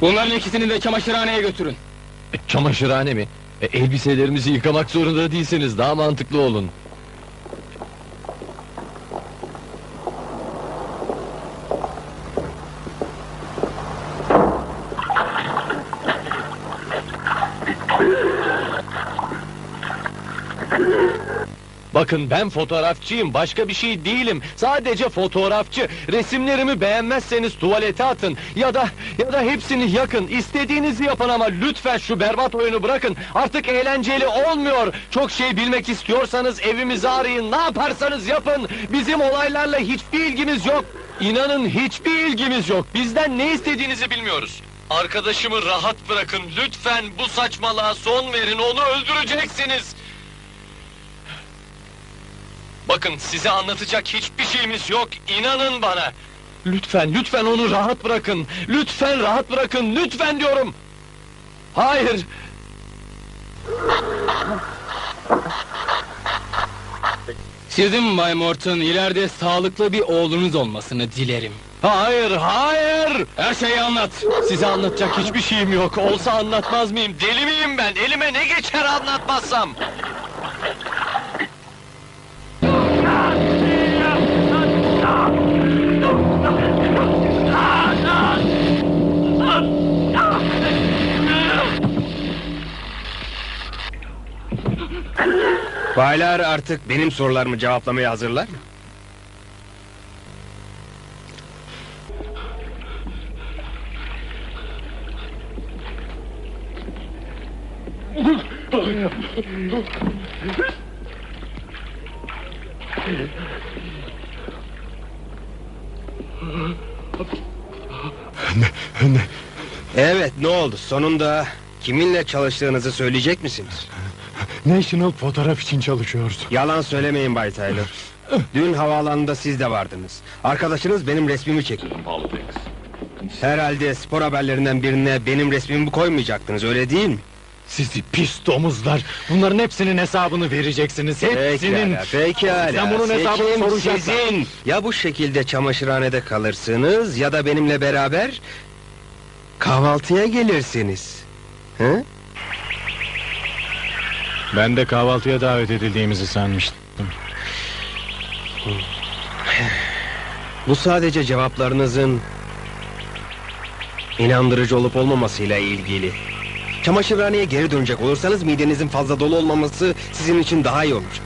Bunların ikisini de çamaşırhaneye götürün. E, Çamaşırhane mi? E, elbiselerimizi yıkamak zorunda değilsiniz. Daha mantıklı olun. Bakın ben fotoğrafçıyım, başka bir şey değilim. Sadece fotoğrafçı. Resimlerimi beğenmezseniz tuvalete atın ya da ya da hepsini yakın. İstediğinizi yapın ama lütfen şu berbat oyunu bırakın. Artık eğlenceli olmuyor. Çok şey bilmek istiyorsanız evimizi arayın. Ne yaparsanız yapın. Bizim olaylarla hiçbir ilgimiz yok. İnanın hiçbir ilgimiz yok. Bizden ne istediğinizi bilmiyoruz. Arkadaşımı rahat bırakın. Lütfen bu saçmalığa son verin. Onu öldüreceksiniz. Bakın size anlatacak hiçbir şeyimiz yok. İnanın bana. Lütfen, lütfen onu rahat bırakın. Lütfen rahat bırakın. Lütfen diyorum. Hayır. Sizin Bay Morton ileride sağlıklı bir oğlunuz olmasını dilerim. Hayır, hayır. Her şeyi anlat. Size anlatacak hiçbir şeyim yok. Olsa anlatmaz mıyım? Deli miyim ben? Elime ne geçer anlatmazsam? Baylar artık benim sorularımı cevaplamaya hazırlar mı? Evet ne oldu sonunda kiminle çalıştığınızı söyleyecek misiniz? National fotoğraf için çalışıyoruz. Yalan söylemeyin Bay Tyler. Dün havaalanında siz de vardınız. Arkadaşınız benim resmimi çekti. Herhalde spor haberlerinden birine benim resmimi koymayacaktınız öyle değil mi? Sizi pis domuzlar. Bunların hepsinin hesabını vereceksiniz. Hepsinin. Pekala, pekala. Sen bunun hesabını Seçim soracaksın. sizin. Ya bu şekilde çamaşırhanede kalırsınız ya da benimle beraber kahvaltıya gelirsiniz. Hı? Ben de kahvaltıya davet edildiğimizi sanmıştım. Bu sadece cevaplarınızın inandırıcı olup olmamasıyla ilgili. Çamaşırhaneye geri dönecek olursanız midenizin fazla dolu olmaması sizin için daha iyi olur.